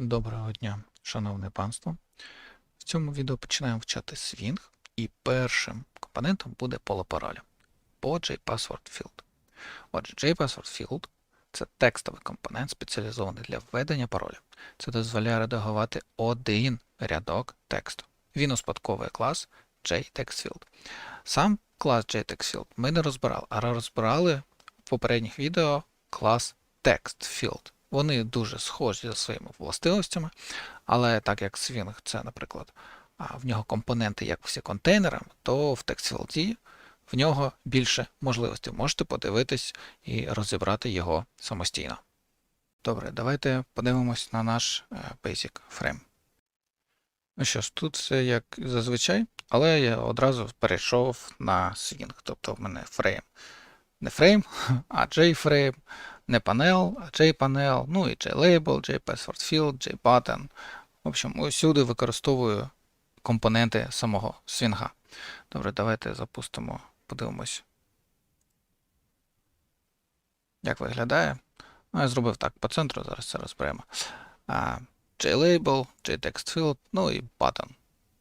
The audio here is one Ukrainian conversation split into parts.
Доброго дня, шановне панство. В цьому відео починаємо вчати Swing, і першим компонентом буде поле пароля по JPassword Field. Отже, JPassword Field це текстовий компонент, спеціалізований для введення пароля. Це дозволяє редагувати один рядок тексту. Він успадковує клас JTextField. Сам клас JTextField ми не розбирали, а розбирали в попередніх відео клас TextField. Вони дуже схожі за своїми властивостями, але так як Swing це, наприклад, в нього компоненти як всі контейнери, то в TextField в нього більше можливостей. Можете подивитись і розібрати його самостійно. Добре, давайте подивимось на наш е, Basic Frame. Ну що ж, тут все як зазвичай, але я одразу перейшов на Swing, тобто в мене фрейм. Не фрейм, а JFrame, не панел, а JPanel, ну і JLabel, JPasswordField, JButton. В общем, усюди використовую компоненти самого свінга. Добре, давайте запустимо, подивимось, як виглядає. Ну, я зробив так по центру, зараз це розберемо. JLabel, JTextField, ну і button.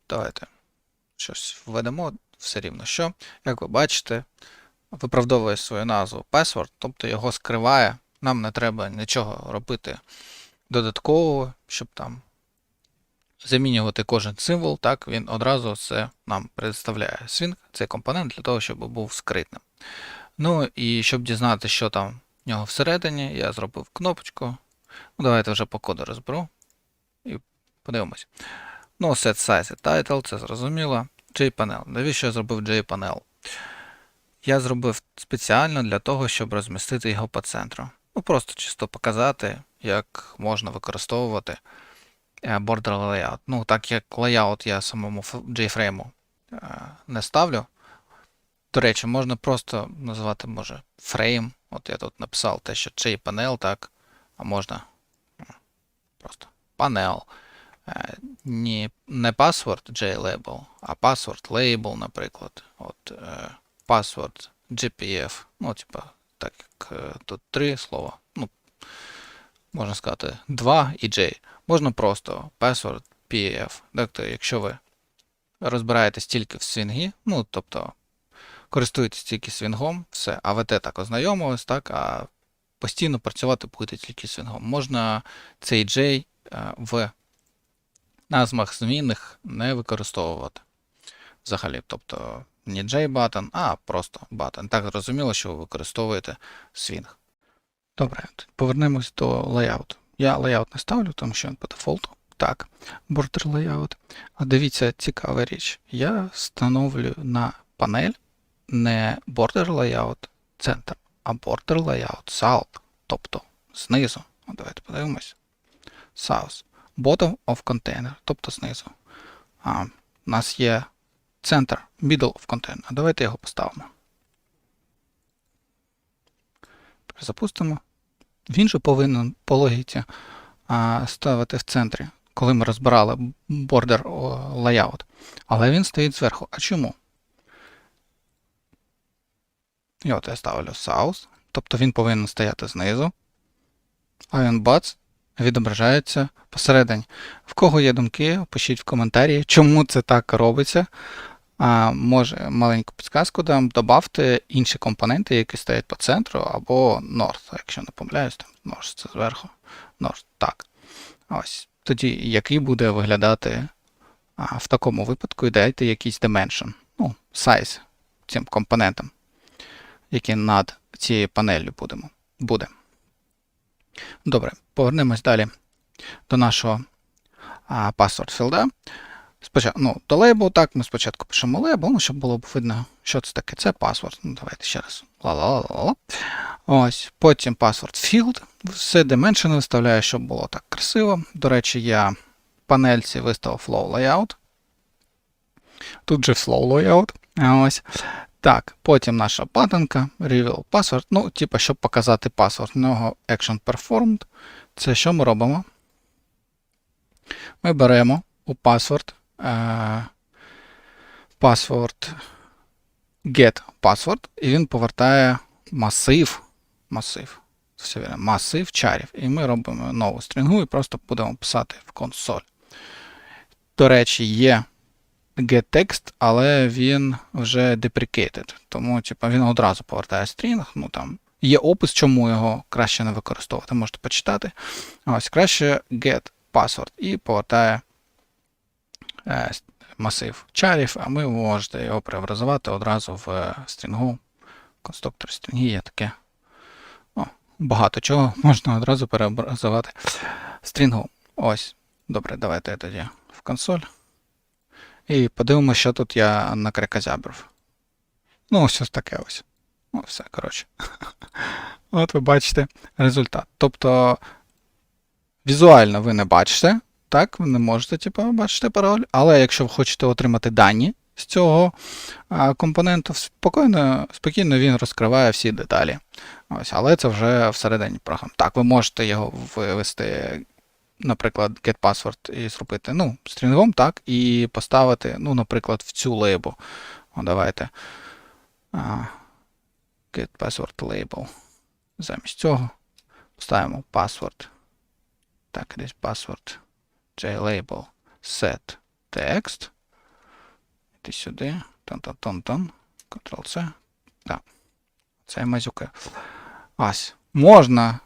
Давайте щось введемо все рівно що. Як ви бачите, виправдовує свою назву password, тобто його скриває. Нам не треба нічого робити додаткового, щоб там замінювати кожен символ, так він одразу це нам представляє. Swing цей компонент для того, щоб був скритним. Ну і щоб дізнатися, що там в нього всередині, я зробив кнопочку. Ну, Давайте вже по коду розберу і подивимось. Ну, set size і title, це зрозуміло. JPanel. Навіщо я зробив JPanel? Я зробив спеціально для того, щоб розмістити його по центру. Ну, просто чисто показати, як можна використовувати е, border layout. Ну, так як layout я самому JFrame е, не ставлю. До речі, можна просто назвати, може, frame. От я тут написав те, що JPanel, так, а можна просто panel. Е, Не, password JLabel, а password label, наприклад. От, е, password GPF. Ну, типа, так як е, тут три слова. Ну, можна сказати 2 і J. Можна просто password PF. Тобто, якщо ви розбираєтесь тільки в свінгі, ну, тобто користуєтесь тільки свінгом, все, а ВТ так ознайомились, так, а постійно працювати будете тільки свінгом. Можна цей J е, в назвах змінних не використовувати. Взагалі, тобто не J-button, а просто button. Так зрозуміло, що ви використовуєте swing. Добре, повернемось до layout. Я layout не ставлю, тому що він по дефолту. Так, border layout. А дивіться, цікава річ. Я встановлю на панель не border layout центр, а border layout south, тобто знизу. Давайте подивимось. South. Bottom of container, тобто знизу. А, у нас є центр middle of container. Давайте його поставимо. Запустимо. Він же повинен по логіці ставити в центрі, коли ми розбирали border layout. Але він стоїть зверху. А чому? І от я ставлю South, тобто він повинен стояти знизу. Він бац, відображається посередині. В кого є думки, пишіть в коментарі, чому це так робиться. Може маленьку підсказку дам, добавте інші компоненти, які стоять по центру, або North, якщо не помиляюсь, там North це зверху. North, так. Ось. Тоді який буде виглядати а, в такому випадку, і дайте якийсь dimension, ну, size цим компонентам, які над цією панелью будемо, буде. Добре, повернемось далі до нашого а, password філда. Спочатку, ну, до лейбл, так, ми спочатку пишемо лейбл, ну, щоб було б видно, що це таке. Це password. Ну, давайте ще раз. Ла-ла-ла-ла. Ось, потім password field. Все dimension виставляю, щоб було так красиво. До речі, я в панельці виставив flow layout. Тут же flow layout. Ось. Так, потім наша баттонка, reveal password. Ну, типу, щоб показати password. В нього action performed. Це що ми робимо? Ми беремо у е, password get password, і він повертає масив. масив. все вірно, масив чарів. І ми робимо нову стрінгу і просто будемо писати в консоль. До речі, є getText, але він вже deprecated. Тому, типу, він одразу повертає стрінг. Ну там є опис, чому його краще не використовувати. Можете почитати. Ось краще get password і повертає масив чарів, а ми можете його преобразувати одразу в е, стрінгу. Конструктор стрінги є таке. О, багато чого можна одразу переобразувати стрінгу. Ось. Добре, давайте я тоді в консоль. І подивимося, що тут я накрикозябрив. Ну, ось ось таке ось. Ну, все, коротше. От ви бачите результат. Тобто візуально ви не бачите, так, ви не можете, типу, бачити пароль, але якщо ви хочете отримати дані з цього компоненту, спокійно, спокійно він розкриває всі деталі. Ось, але це вже всередині програм. Так, ви можете його вивести, наприклад, getPassword і зробити ну, стрінгом, так, і поставити, ну, наприклад, в цю лейбу. О, давайте. А, getPassword label. Замість цього поставимо password. Так, десь password. JLabel set text. Іди сюди. Тон-тон-тон-тон. Ctrl-C. Так. Це мазюка. Ось. Можна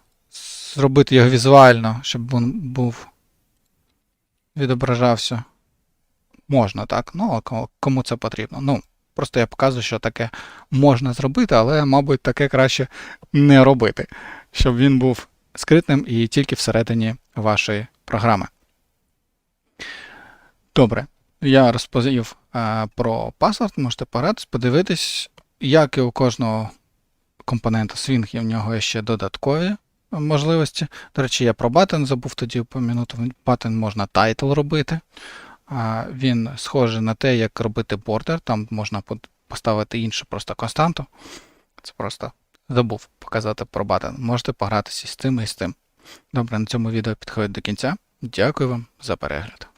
зробити його візуально, щоб він був відображався. Можна, так. Ну, а кому це потрібно. Ну, просто я показую, що таке можна зробити, але, мабуть, таке краще не робити, щоб він був скритним і тільки всередині вашої програми. Добре, я розповів е, про паспорт, можете погратись, подивитись, як і у кожного компонента Swing, є в нього ще додаткові можливості. До речі, я про баттен забув тоді упомянути. Баттен можна title робити. А, Він схожий на те, як робити бордер, там можна поставити іншу просто константу. Це просто забув показати про баттен. Можете погратися з тим і з тим. Добре, на цьому відео підходить до кінця. Дякую вам за перегляд.